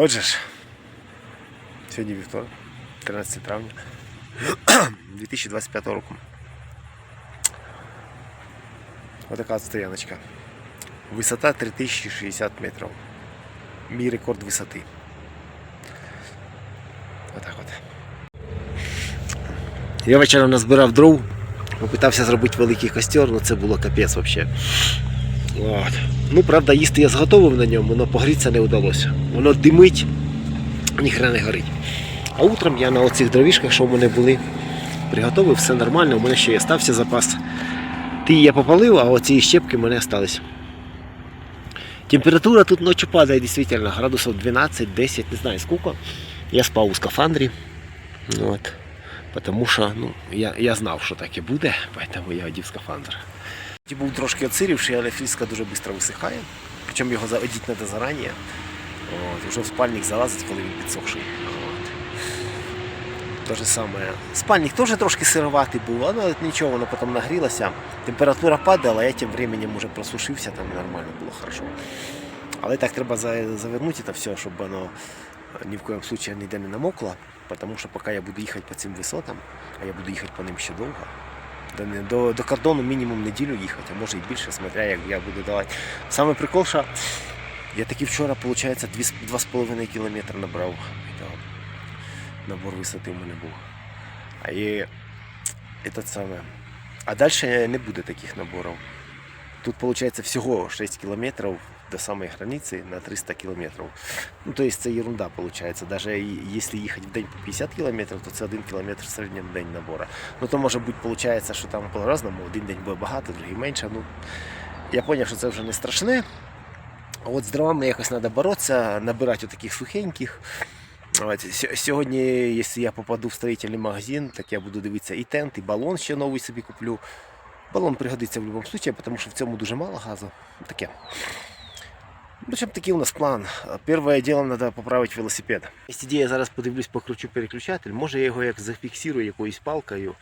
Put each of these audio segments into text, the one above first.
Отже ж, сьогодні вівторок, 13 травня 2025 року. Отака от стояночка. Висота 3060 метрів. Мій рекорд висоти. Отак от. Я вечором назбирав дров, попитався зробити великий костер, але це було капець взагалі. От. Ну, правда, їсти я зготовив на ньому, але погрітися не вдалося. Воно димить, ніхрена не горить. А утром я на оцих дровішках, що в мене були, приготовив, все нормально, у мене ще є стався запас. Ті я попалив, а оці щепки в мене остались. Температура тут ночі падає дійсно, градусів 12-10, не знаю скільки. Я спав у скафандрі. От. Потому що ну, я, я знав, що таке буде, тому я одів скафандр. Був трошки оцирівший, але фіска дуже швидко висихає. Причому його одіти треба зарані. От, вже в спальник залазить, коли він підсохший. Те саме. Спальник теж трошки сироватий був, але нічого, воно потім нагрілося. Температура падала, я тим временем вже просушився, там нормально було хорошо. Але так треба завернути це все, щоб воно ні в коєму случае ніде не намокло, тому що поки я буду їхати по цим висотам, а я буду їхати по ним ще довго, до, до, до кордону мінімум неділю їхати, а може і більше, смотря як я буду давати. Саме прикол, що я таки вчора, виходить, 2,5 кілометри набрав. Набор висоти в мене був. А і, і те саме. А далі не буде таких наборів. Тут виходить всього 6 кілометрів до самої границі на 300 кілометрів. Ну, то есть це ерунда виходить. Даже якщо їхати в день по 50 кілометрів, то це один кілометр в середньому день набору. Ну то може бути, виходить, що там по-разному, один день буде багато, другий менше. Ну, я зрозумів, що це вже не страшне. А от з дровами якось треба боротися, набирати таких сухеньких. Сьогодні, якщо я попаду в строїтельний магазин, так я буду дивитися і тент, і балон ще новий собі куплю. Балон пригодиться в будь-якому випадку, тому що в цьому дуже мало газу. Таке. В такий у нас план. Перше діло треба поправити велосипед. Є я зараз подивлюсь, покручу переключатель. Може я його як зафіксую якоюсь палкою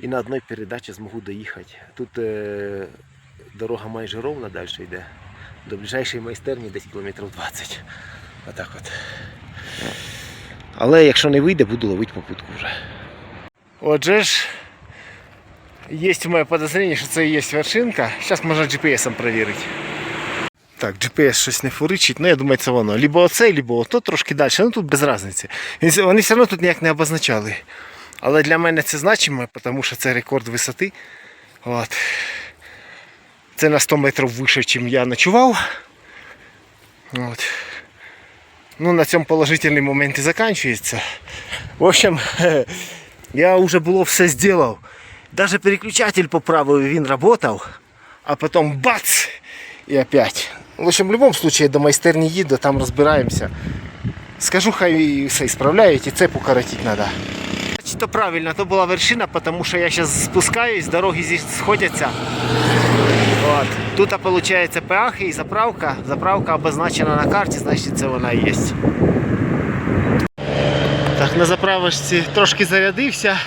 і на одній передачі зможу доїхати. Тут е, дорога майже ровна далі йде. До ближайшої майстерні десь кілометрів 20. Отак от. Але якщо не вийде, буду ловити попутку вже. Отже ж, є моє подозріння, що це і є вершинка. Зараз можна GPS перевірити. Так, GPS щось не фуричить, ну я думаю, це воно. Либо оце, либо ото трошки далі. Ну тут без різниці. Вони все одно тут ніяк не обозначали. Але для мене це значимо, тому що це рекорд висоти. От. Це на 100 метрів вище, ніж я ночував. От. Ну, на цьому положительний момент і закінчується. В общем, я вже було все зробив. Даже переключатель поправив, він працював, а потім бац! І опять. В общем, в будь-якому случае до майстерні їду, там розбираємося. Скажу, хай все справляють і цепу коротити треба. То правильно, то була вершина, тому що я зараз спускаюсь, дороги сходяться. От. Тут виходить пеах і заправка. Заправка обозначена на карті, значить це вона і є. Так, на заправочці трошки зарядився.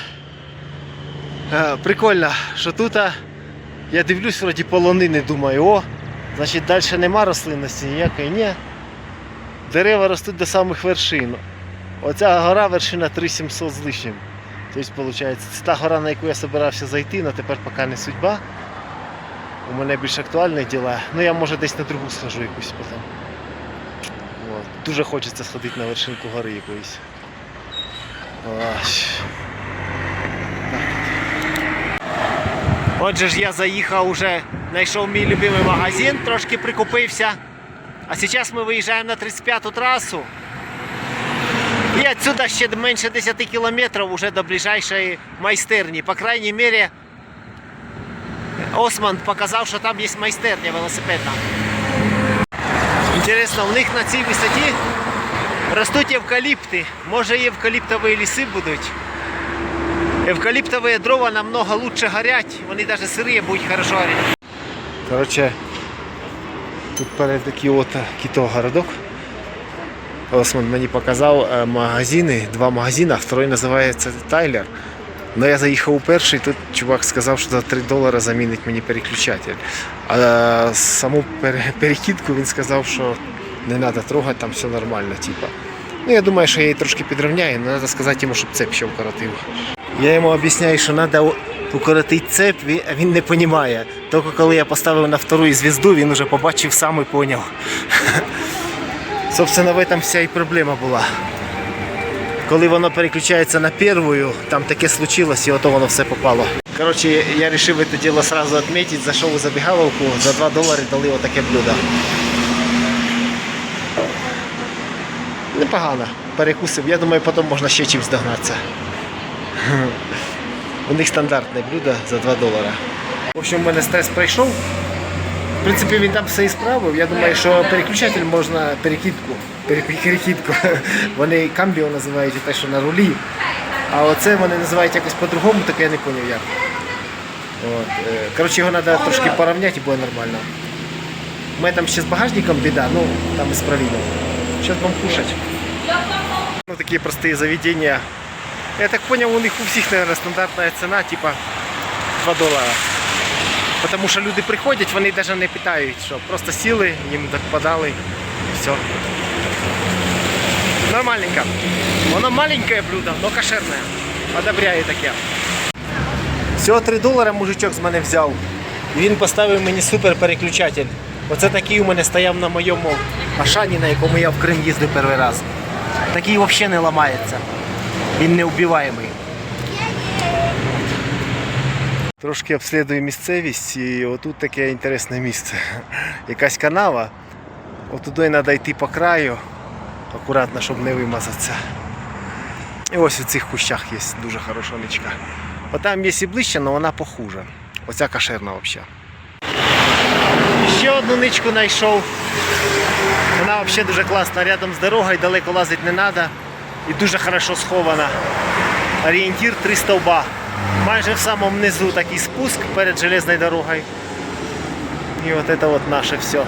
Е, Прикольно, що тут я дивлюсь вроді полонини, думаю, о, значить далі нема рослинності ніякої, ні. Дерева ростуть до самих вершин. Оця гора вершина 3700 з лишнім. Тобто, виходить, це та гора, на яку я збирався зайти, але тепер поки не судьба. У мене більш актуальні діла. Ну я може десь на другу схожу якусь потім. От. Дуже хочеться сходити на вершинку гори якоїсь. Отже ж я заїхав уже, знайшов мій любимий магазин, трошки прикупився. А зараз ми виїжджаємо на 35-ту трасу. І відсюди ще менше 10 кілометрів уже до ближайшої майстерні. По крайній мірі, Осман показав, що там є майстерня велосипедна. Інтересно, у них на цій висоті ростуть евкаліпти. Може і евкаліптові ліси будуть. Евкалиптовые дрова намного лучше горять, вони навіть сирые будуть хорошо горіти. Короче, тут перед такий от кітогородок. Осман мені показав е, магазини, два магазини, второй називається Тайлер. Ну я заїхав у перший, тут чувак сказав, що за 3 долари замінить мені переключатель. А саму пере- перекидку він сказав, що Не треба трогати, там все нормально, типа. Ну, я думаю, що я її трошки підрівняю, але треба сказати йому, щоб цеп ще вкоротив. Я йому об'ясняю, що треба укоротити цеп, він- не розуміє. Тільки коли я поставив на вторую звізду, він вже побачив сам і зрозумів. Собственно, в этом вся і проблема була. Коли воно переключається на первую, там таке случилось, і ото воно все попало. Коротше, я вирішив це діло сразу відмітити, зайшов у забігаловку, за 2 долари дали отаке блюдо. Непогано. Перекусив. Я думаю, потім можна ще чимось догнатися. У них стандартне блюдо за 2 долара. В общем, у мене стрес пройшов. В принципі, він там все і справив. Я думаю, що переключатель можна перекидку. Перекидку. Вони камбіо називають те, що на рулі. А оце вони називають якось по-другому, так я не зрозумів як. От. е, Коротше, його треба трошки порівняти і буде нормально. У мене там ще з багажником біда, ну там і з правильным. Сейчас будем кушать. Ну, такие простые заведения. Я так понял, у них у всіх, наверное, стандартная цена, типа 2 долара. Потому що люди приходять, вони навіть не питають, що просто сіли, їм подали, все. Нормальненько. Воно маленькое блюдо, но кошерне. Одобряю таке. Всього 3 долара мужичок з мене взяв. І він поставив мені супер переключатель. Оце такий у мене стояв на моєму Ашані, на якому я в Крим їздив перший раз. Такий взагалі не ламається. Він не вбиваємий. Трошки обслідую місцевість і отут таке інтересне місце. Якась канава. Отуди треба йти по краю, акуратно, щоб не вимазатися. І ось у цих кущах є дуже хороша ничка. Отам є і ближче, але вона похуже. Оця кошерна взагалі. Ще одну ничку знайшов. Вона взагалі дуже класна, рядом з дорогою, далеко лазити не треба. І дуже хорошо схована. Орієнтір 3 стовба. Майже в самому низу такий спуск перед железною дорогою. І от це от наше все.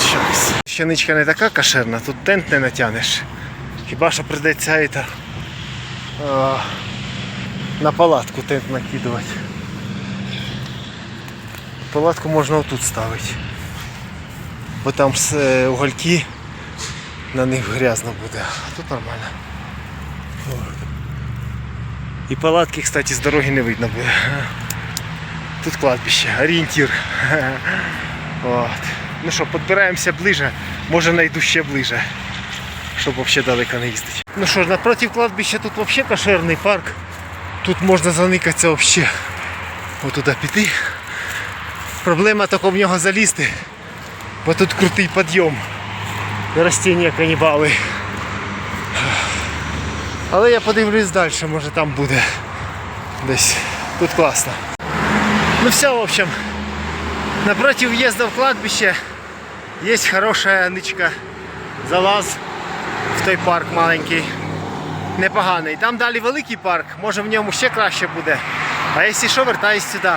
Щас. Щеничка не така кошерна, тут тент не натягнеш. Хіба що прийдеться это, а, на палатку тент накидувати. Палатку можна отут ставити. Бо там угольки, на них грязно буде. А тут нормально. І палатки, кстати, з дороги не видно буде. Тут кладбище, орієнтир. От. Ну що, підбираємося ближе, може знайду ще ближе, щоб взагалі далеко не їздити. Ну що ж, напроти кладбища тут взагалі кошерний парк. Тут можна заникатися взагалі. Отуди піти. Проблема тільки в нього залізти, бо тут крутий підйом. І ростіння канібали. Але я подивлюсь далі, може там буде десь. Тут класно. Ну все, в общем, напротив въезда в кладбище есть хорошая нычка. Залаз в той парк маленький. Непоганий. Там далі великий парк, може в ньому ще краще буде. А якщо що, вертаюсь сюди.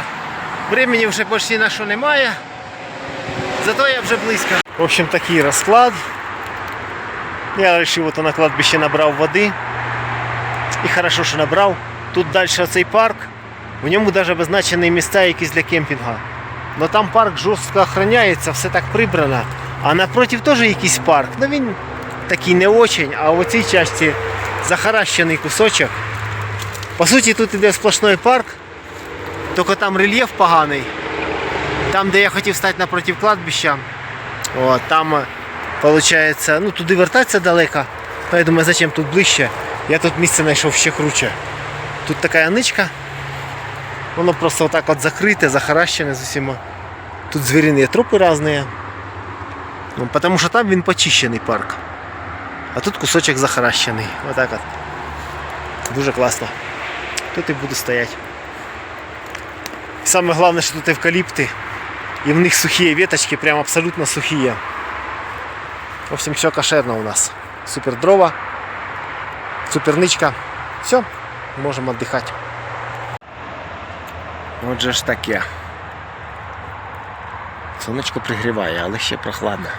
Времени вже почти на що немає. Зато я вже близько. В общем, такий розклад. Я вирішив, от на кладбище набрав води. І хорошо, що набрав. Тут далі оцей парк. У ньому навіть обозначені місця якісь для кемпінга. Но там парк жорстко охороняється, все так прибрано. А напротив теж якийсь парк. Ну він такий не очень, а в цій часті захаращений кусочок. По суті, тут іде сплошной парк, тільки там рельєф поганий. Там, де я хотів стати напротив кладбища, от, там виходить, ну туди вертатися далеко. То я думаю, зачем тут ближче. Я тут місце знайшов ще круче. Тут така ничка. Воно просто отак от закрите, захаращене з усіма. Тут звірині трупи різні. Ну, тому що там він почищений парк. А тут кусочок захаращений. Отак от. Дуже класно. Тут і буду стояти. І саме головне, що тут евкаліпти. І в них сухі веточки, прям абсолютно сухі. В общем, все кошерно у нас. Супер дрова, супер ничка. Все, можемо віддихати. Отже ж таке. Сонечко пригріває, але ще прохладно.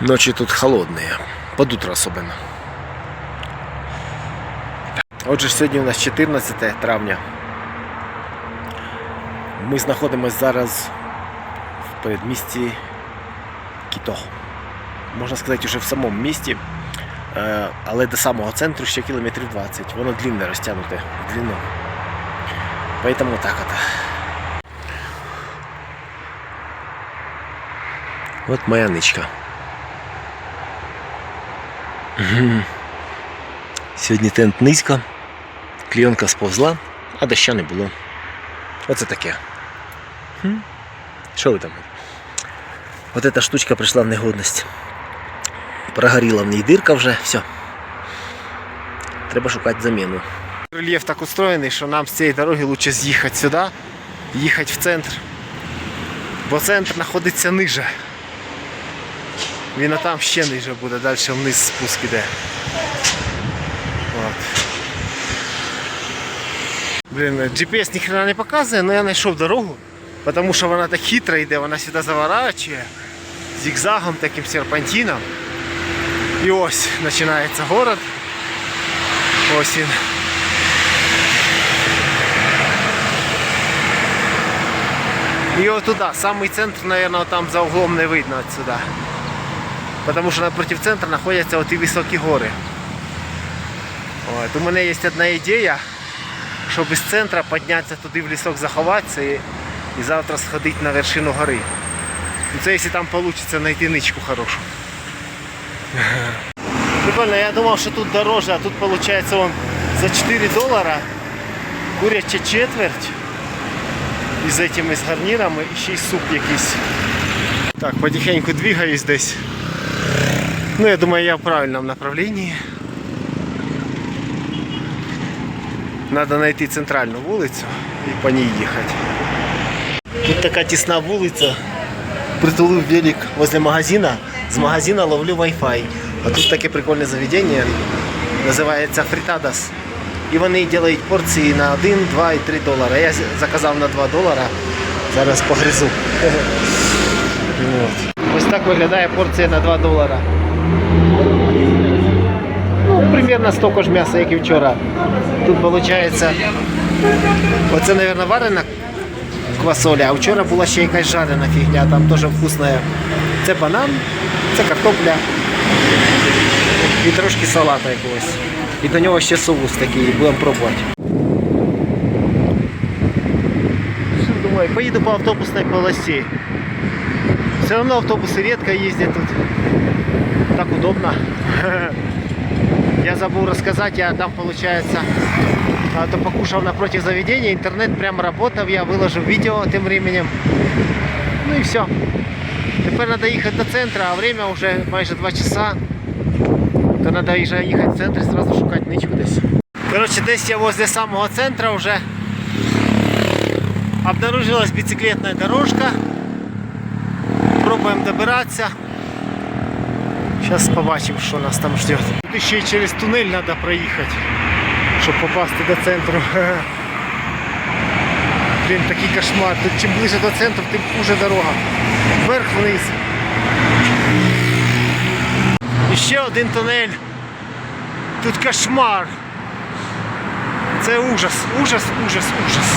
Ночі тут холодні, под утро особливо. Отже сьогодні у нас 14 травня. Ми знаходимося зараз в передмісті Кіто. Можна сказати, вже в самому місті, Е, але до самого центру ще кілометрів 20. Воно длинне розтягнуте в длину. Поэтому так это. От моя ничка. Мгм. Сьогодні тент низько, клійонка сповзла, а доща не було. Оце таке. Що ви там? От эта штучка прийшла в негодність. Прогоріла в ній дирка вже, все. Треба шукати заміну. Рельєф так устроєний, що нам з цієї дороги краще з'їхати сюди, їхати в центр. Бо центр знаходиться ниже. Він там ще ниже буде, далі вниз спуск іде. От. Блін, GPS ніхрена не показує, але я знайшов дорогу, тому що вона так хитро йде, вона сюди заворачує зігзагом таким серпантином. І ось починається город. Ось він. І от туди, самий центр, мабуть, там за углом не видно отсюда. Потому що напротив центру знаходяться оті високі гори. От. У мене є одна ідея, щоб із центра піднятися туди в лісок заховатися і завтра сходити на вершину гори. Ну, Це якщо там вийде знайти ничку хорошу. Прикольно, я думав, що тут дороже, а тут виходить он за 4 долара куряча четверть із этими з гарнірами і ще й суп якийсь. Так, потихеньку двигаюсь десь. Ну, я думаю, я в правильном направлении. Надо найти центральну вулицю і по ній їхати. Тут така тісна вулиця. Притулив велик возле магазина. З магазина ловлю Wi-Fi. А тут таке прикольне заведення. Називається Фритадас. І вони роблять порції на 1, 2 і 3 долари. Я заказав на 2 долара. Зараз погризу. Ось так виглядає порція на 2 долара. Ну, примерно столько ж м'яса, як і вчора. Тут виходить, оце, мабуть, варена квасоля, а вчора була ще якась жарена фігня, там теж вкусна. Це банан, це картопля і трошки салата якогось. І до нього ще соус такий, будемо пробувати. Що думаю, поїду по автобусній полосі. Все равно автобусы редко ездят тут. Так удобно. Я забыл рассказать, я там, получается, а, то покушал напротив заведения, интернет прям работал, я выложил видео тем временем. Ну и все. Тепер треба їхати до центру, а время вже майже 2 часа. То треба вже їхати в центр і одразу шукати ничку десь. Коротше, десь я возле самого центра вже обнаружилась бициклетная дорожка. Пробуємо добиратися. Зараз побачимо, що нас там ждет. Тут ще й через тунель треба проїхати, щоб попасти до центру. Блін, такий кошмар. Тут чим ближче до центру, тим хуже дорога. Вверх-вниз. І ще один тунель. Тут кошмар. Це ужас, ужас, ужас, ужас.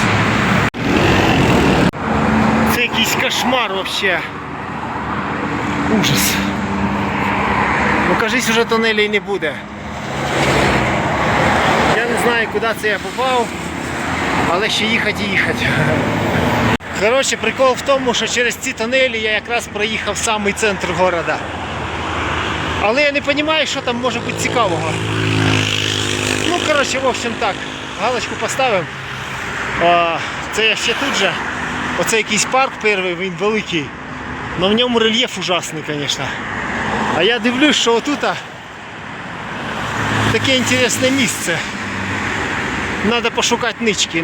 Це якийсь кошмар вообще. Ужас. Ну кажись, уже тунелі і не буде. Знаю, куди це я попав, але ще їхати і їхати. Коротше, прикол в тому, що через ці тунелі я якраз проїхав самий центр города. Але я не розумію, що там може бути цікавого. Ну, коротше, в общем так, галочку поставимо. Це я ще тут же. Оце якийсь парк перший, він великий. Но в ньому рельєф ужасний, звісно. А я дивлюсь, що отут таке інтересне місце. Надо пошукати нички.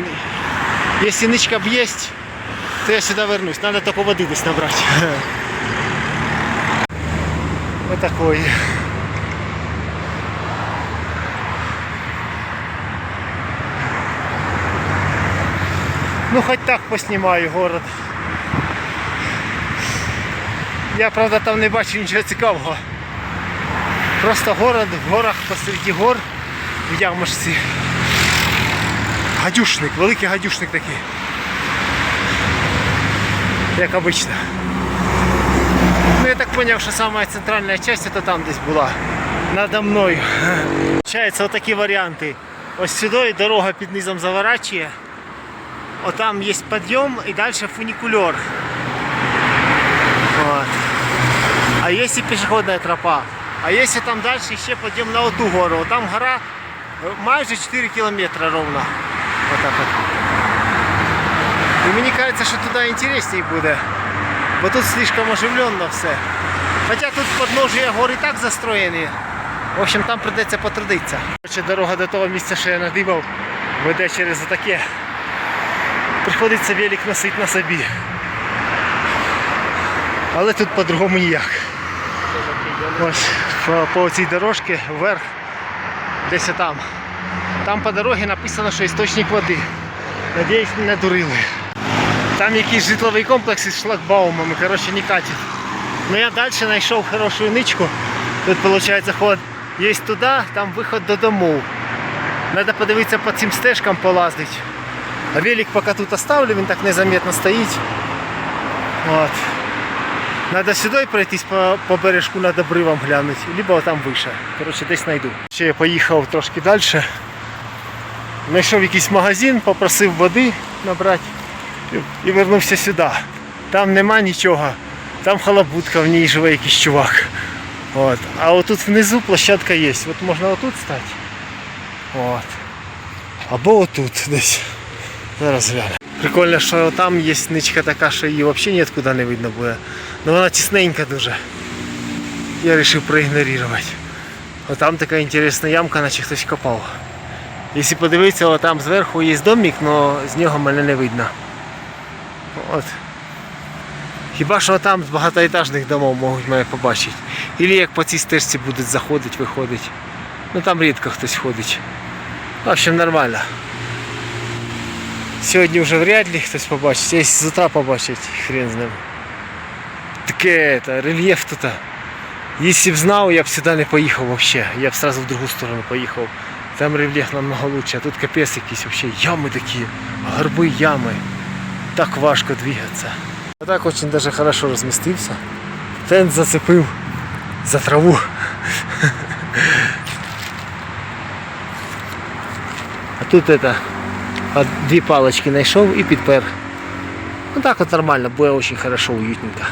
Якщо ничка б є, то я сюди вернусь. Надо тільки води десь набрати. Отакої. Ну, хоч так поснімаю город. Я, правда, там не бачу нічого цікавого. Просто город в горах посередині гор в ямочці. Гадюшник, великий гадюшник такий. як обично. Ну я так поняв, що сама центральна частина то там десь була. Надо мною. Получається, отакі варіанти. Ось сюди дорога під низом заворачує. Отам є підйом і далі фунікульор. Вот. А є і пішохідна тропа. А є там далі ще підйом на оту гору. Там гора майже 4 кілометри ровно. Отак от. І мені кажеться, що туди інтересніше буде. Бо тут слишком оживленно все. Хоча тут подножия гор і так застроєні. В общем, там придеться потрудитися. Дорога до того місця, що я надибав, веде через таке. Приходиться велик носити на собі. Але тут по-другому ніяк. Ось по, по цій дорожці вверх, десь там. Там по дорозі написано, що істочник води. Надіюсь, не надурили. Там якийсь житловий комплекс із шлагбаумами, коротше, не катить. Ну я далі знайшов хорошу ничку. Тут виходить ход є туди, там виход до домов. Треба подивитися по цим стежкам полазити. А велик поки тут оставлю, він так незаметно стоїть. От. Надо сюди пройтись по, по бережку над обривом глянути, либо там вище. Коротше, десь знайду. Ще я поїхав трошки далі. Знайшов якийсь магазин, попросив води набрати і- вернувся сюди. Там нема нічого. Там халабутка, в ній живе якийсь чувак. От. А отут внизу площадка є. От можна отут стати. От. Або отут десь. Зараз гляну. Прикольно, що там є ничка така, що її взагалі ніоткуди не видно буде. Ну вона тісненька дуже. Я вирішив проігнорувати. От там така інтересна ямка, наче хтось копав. Якщо подивитися, от там зверху є домик, але з нього мене не видно. От. Хіба що там з багатоетажних домов можуть мене побачити. Ілі як по цій стежці будуть заходити, виходити. Ну там рідко хтось ходить. В общем, нормально. Сьогодні вже вряд ли хтось побачить. Якщо з утра побачить, хрен з ним. Таке это, рельєф тут. Якщо б знав, я б сюди не поїхав вообще. Я б сразу в другу сторону поїхав. Там рельєф намного лучше, а тут капець якісь вообще ями такі, горби ями. Так важко двигатися. А так очень даже хорошо розмістився. Тент зацепив за траву. А тут это, дві палочки знайшов і підпер. Ну так от нормально, буде очень хорошо, уютненько.